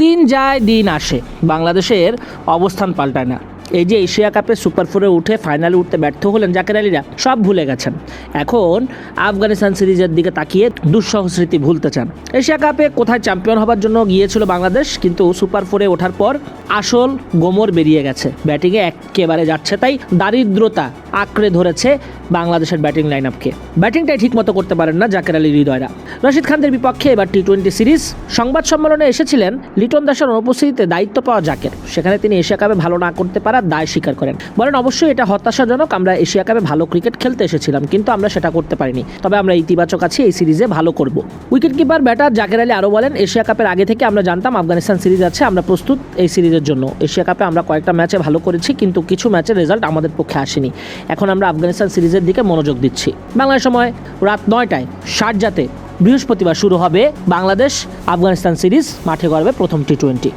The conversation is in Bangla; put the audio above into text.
দিন যায়, দিন আসে। বাংলাদেশের অবস্থান পাল্টায় না। এই যে এশিয়া কাপে সুপার ফোরে উঠে ফাইনালে উঠতে ব্যর্থ হলেন জাকের আলীরা, সব ভুলে গেছেন। এখন আফগানিস্তান সিরিজের দিকে তাকিয়ে দুঃসহ স্মৃতি ভুলতে চান। এশিয়া কাপে কোথায় চ্যাম্পিয়ন হবার জন্য গিয়েছিল বাংলাদেশ, কিন্তু সুপার ফোরে ওঠার পর আসল গোমর বেরিয়ে গেছে। ব্যাটিংয়ে একেবারে যাচ্ছে, তাই দারিদ্রতা আঁকড়ে ধরেছে বাংলাদেশের ব্যাটিং লাইন আপকে ব্যাটিংটাই ঠিকমতো করতে পারেন না জাকের আলী হৃদয়রা। রশিদ খানদের বিপক্ষে এবার টি টোয়েন্টি সিরিজ সংবাদ সম্মেলনে এসেছিলেন লিটন দাসের অনুপস্থিতিতে দায়িত্ব পাওয়া জাকের। সেখানে তিনি এশিয়া কাপে ভালো না করতে পারার দায় স্বীকার করেন। বলেন, অবশ্যই এটা হতাশাজনক। আমরা এশিয়া কাপে ভালো ক্রিকেট খেলতে এসেছিলাম, কিন্তু আমরা সেটা করতে পারিনি। তবে আমরা ইতিবাচক আছি, এই সিরিজে ভালো করব। Wicket keeper batter Jaker Ali আরও বলেন, এশিয়া কাপের আগে থেকে আমরা জানতাম আফগানিস্তান সিরিজ আছে, আমরা প্রস্তুত এই সিরিজের জন্য। এশিয়া কাপে আমরা কয়েকটা ম্যাচে ভালো করেছি, কিন্তু কিছু ম্যাচের রেজাল্ট আমাদের পক্ষে আসেনি। এখন আমরা আফগানিস্তান সিরিজের দিকে মনোযোগ দিচ্ছি। বাংলা সময় রাত নয়টায় শারজাতে বৃহস্পতিবার শুরু হবে বাংলাদেশ আফগানিস্তান সিরিজ। মাঠে গড়বে প্রথম টি টোয়েন্টি